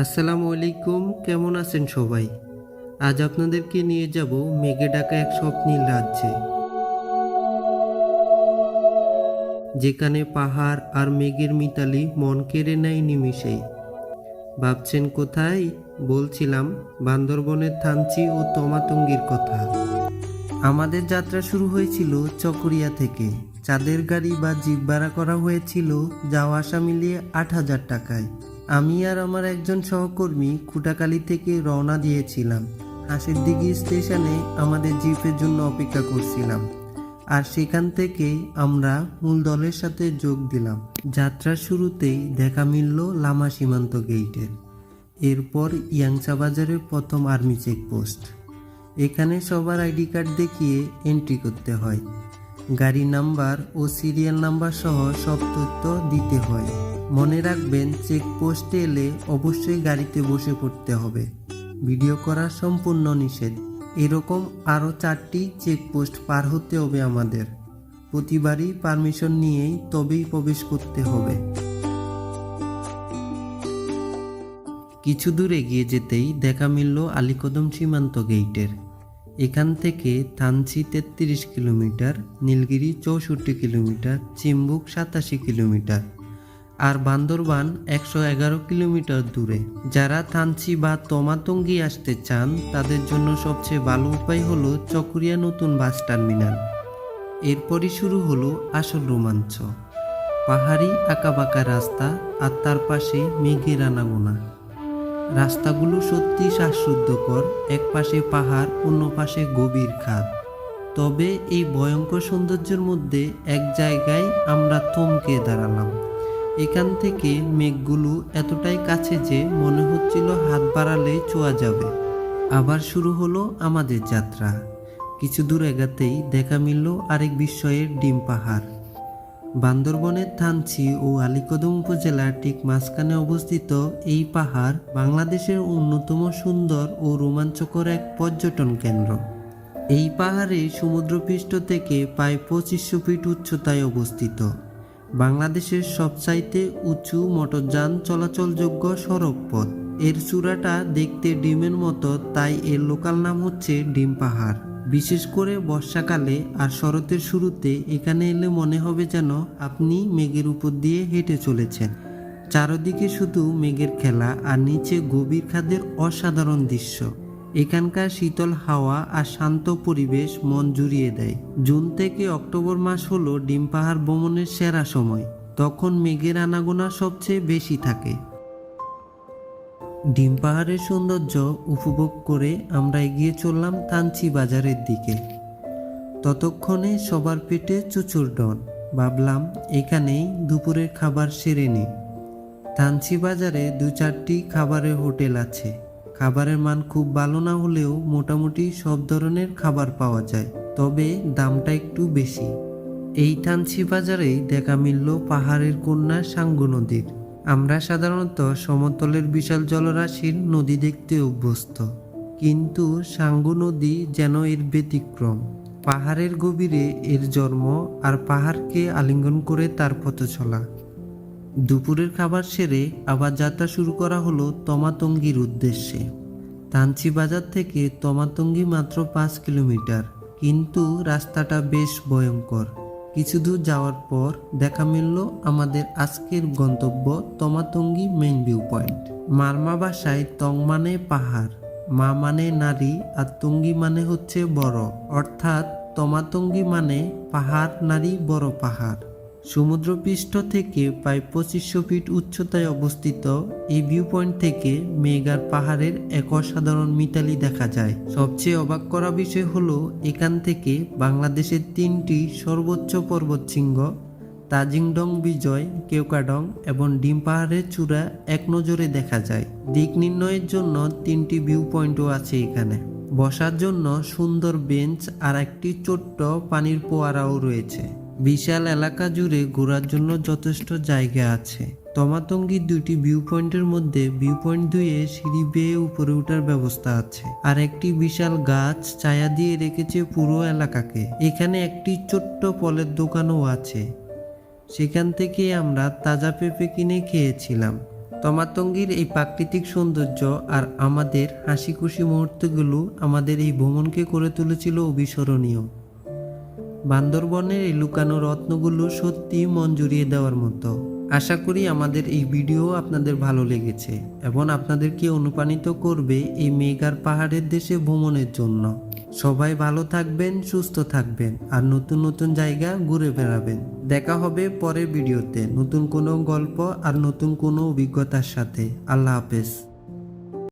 আসসালামু আলাইকুম, কেমন আছেন সবাই? আজ আপনাদেরকে নিয়ে যাব মেঘে ডাকা এক স্বপ্নীল রাজ্যে। যেখানে পাহাড় আর মেঘের মিতালি মন কেড়ে নেয় নিমিষেই। ভাবছেন কোথায়? বলছিলাম, বান্দরবনের থানচি ও তমাতঙ্গির কথা। আমাদের যাত্রা শুরু হয়েছিল চকরিয়া থেকে। চাঁদের গাড়ি বা জিপ ভাড়া করা হয়েছিল যাওয়া আসা মিলিয়ে আট হাজার টাকায়। আমি আর আমার একজন সহকর্মী খুটাকালি থেকে রওনা দিয়েছিলাম। হাসির দিঘি স্টেশনে আমাদের জিপের জন্য অপেক্ষা করছিলাম। আর সেখান থেকেই আমরা মূল দলের সাথে যোগ দিলাম। যাত্রার শুরুতেই দেখা মিলল লামা সীমান্ত গেইটের। এরপর ইয়াংসা বাজারের প্রথম আর্মি চেকপোস্ট। এখানে সবার আইডি কার্ড দেখিয়ে এন্ট্রি করতে হয়। গাড়ি নাম্বার ও সিরিয়াল নাম্বার সহ সব তথ্য দিতে হয়। মনে রাখবেন চেকপোস্টে এলে অবশ্যই গাড়িতে বসে পড়তে হবে। ভিডিও করা সম্পূর্ণ নিষেধ। এরকম আরও চারটি চেকপোস্ট পার হতে হবে আমাদের। প্রতিবারই পারমিশন নিয়েই তবেই প্রবেশ করতে হবে। কিছু দূর এগিয়ে যেতেই দেখা মিলল আলীকদম সীমান্ত গেইটের। এখান থেকে থানচি তেত্রিশ কিলোমিটার, নীলগিরি চৌষট্টি কিলোমিটার, চিম্বুক সাতাশি কিলোমিটার। আর বান্দরবান একশো এগারো কিলোমিটার দূরে। যারা থানচি বা তমাতঙ্গি আসতে চান, তাদের জন্য সবচেয়ে ভালো উপায় হলো চকরিয়া নতুন বাস টার্মিনাল। এরপরই শুরু হলো আসল রোমাঞ্চ। পাহাড়ি আঁকাবাঁকা রাস্তা আর তার পাশে মেঘের আনাগোনা রাস্তাগুলো সত্যি শ্বাসরুদ্ধকর, এক পাশে পাহাড়, অন্য পাশে গভীর খাদ তবে এই ভয়ঙ্কর সৌন্দর্যের মধ্যে এক জায়গায় আমরা থমকে দাঁড়ালাম। এখান থেকে মেঘগুলো এতটাই কাছে যে মনে হচ্ছিল হাত বাড়ালে ছোঁয়া যাবে। আবার শুরু হলো আমাদের যাত্রা। কিছু দূর এগাতেই দেখা মিলল আরেক বিস্ময়ের ডিম পাহাড়। বান্দরবনের থানচি ও আলীকদম উপজেলার ঠিক মাঝখানে অবস্থিত এই পাহাড় বাংলাদেশের অন্যতম সুন্দর ও রোমাঞ্চকর এক পর্যটন কেন্দ্র। এই পাহাড়ে সমুদ্রপৃষ্ঠ থেকে প্রায় পঁচিশশো ফিট উচ্চতায় অবস্থিত। বাংলাদেশের সবচাইতে উঁচু মোটরযান চলাচলযোগ্য সড়ক পথ এর চূড়াটা দেখতে ডিমের মতো, তাই এর লোকাল নাম হচ্ছে ডিম পাহাড়। বিশেষ করে বর্ষাকালে আর শরতের শুরুতে এখানে এলে মনে হবে যেন আপনি মেঘের উপর দিয়ে হেঁটে চলেছেন। চারদিকে শুধু মেঘের খেলা আর নিচে গভীর খাদের অসাধারণ দৃশ্য। এখানকার শীতল হাওয়া আর শান্ত পরিবেশ মন জুড়িয়ে দেয়। জুন থেকে অক্টোবর মাস হলো ডিম পাহাড় ভ্রমণের সেরা সময়। তখন মেঘের আনাগোনা সবচেয়ে বেশি থাকে। ডিম পাহাড়ের সৌন্দর্য উপভোগ করে আমরা এগিয়ে চললাম তাঞ্চি বাজারের দিকে। ততক্ষণে সবার পেটে চুচুর ডন। ভাবলাম, এখানেই দুপুরের খাবার সেরে নিই। তানচি বাজারে দু চারটি খাবারের হোটেল আছে। খাবারের মান খুব ভালো না হলেও মোটামুটি সব ধরনের খাবার পাওয়া যায়, তবে দামটা একটু বেশি। এই থানচি বাজারেই দেখা মিলল পাহাড়ের কন্যা সাঙ্গু নদীর। আমরা সাধারণত সমতলের বিশাল জলরাশির নদী দেখতে অভ্যস্ত। কিন্তু সাঙ্গু নদী যেন এর ব্যতিক্রম। পাহাড়ের গভীরে এর জন্ম আর পাহাড়কে আলিঙ্গন করে তার পথে চলা দুপুরের খাবার সেরে আবার যাত্রা শুরু করা হলো তমাতঙ্গির উদ্দেশ্যে। তানচি বাজার থেকে তমাতঙ্গি মাত্র পাঁচ কিলোমিটার, কিন্তু রাস্তাটা বেশ ভয়ঙ্কর। কিছু দূর যাওয়ার পর দেখা মিলল আমাদের আজকের গন্তব্য Tamatangi main view point. Marma বাসায় তং মানে পাহাড়, মা মানে নারী, আর তঙ্গি মানে হচ্ছে বড়। অর্থাৎ তমাতঙ্গি মানে পাহাড়, নারী, বড় পাহাড়। সমুদ্রপৃষ্ঠ থেকে প্রায় পঁচিশশো ফিট উচ্চতায় অবস্থিত এই ভিউ পয়েন্ট থেকে মেঘার পাহাড়ের এক অসাধারণ মিতালি দেখা যায়। সবচেয়ে অবাক করা বিষয় হলো এখান থেকে বাংলাদেশের তিনটি সর্বোচ্চ পর্বতশৃঙ্গ, তাজিংডং, বিজয়, কেউকাডং এবং ডিম পাহাড়ের চূড়া এক নজরে দেখা যায়। দিক নির্ণয়ের জন্য তিনটি ভিউ পয়েন্টও আছে এখানে। বসার জন্য সুন্দর বেঞ্চ আর একটি ছোট্ট পানির পোয়ারাও রয়েছে। বিশাল এলাকা জুড়ে ঘোরার জন্য যথেষ্ট জায়গা আছে। তমাতঙ্গির দুটি ভিউ পয়েন্টের মধ্যে ভিউ পয়েন্ট ধুয়ে সিঁড়ি বেয়ে উপরে ওঠার ব্যবস্থা আছে। আর একটি বিশাল গাছ ছায়া দিয়ে রেখেছে পুরো এলাকাকে। এখানে একটি ছোট্ট ফলের দোকানও আছে। সেখান থেকে আমরা তাজা পেঁপে কিনে খেয়েছিলাম। তমাতঙ্গির এই প্রাকৃতিক সৌন্দর্য আর আমাদের হাসি খুশি মুহূর্তগুলো আমাদের এই ভ্রমণকে করে তুলেছিল অবিস্মরণীয়। বান্দরবনের এই লুকানো রত্নগুলো সত্যি মন জুড়িয়ে দেওয়ার মতো। আশা করি আমাদের এই ভিডিও আপনাদের ভালো লেগেছে এবং আপনাদেরকে অনুপ্রাণিত করবে এই মেঘার পাহাড়ের দেশে ভ্রমণের জন্য। সবাই ভালো থাকবেন, সুস্থ থাকবেন আর নতুন নতুন জায়গা ঘুরে বেড়াবেন। দেখা হবে পরের ভিডিওতে নতুন কোনো গল্প আর নতুন কোনো অভিজ্ঞতার সাথে। আল্লাহ হাফেজ।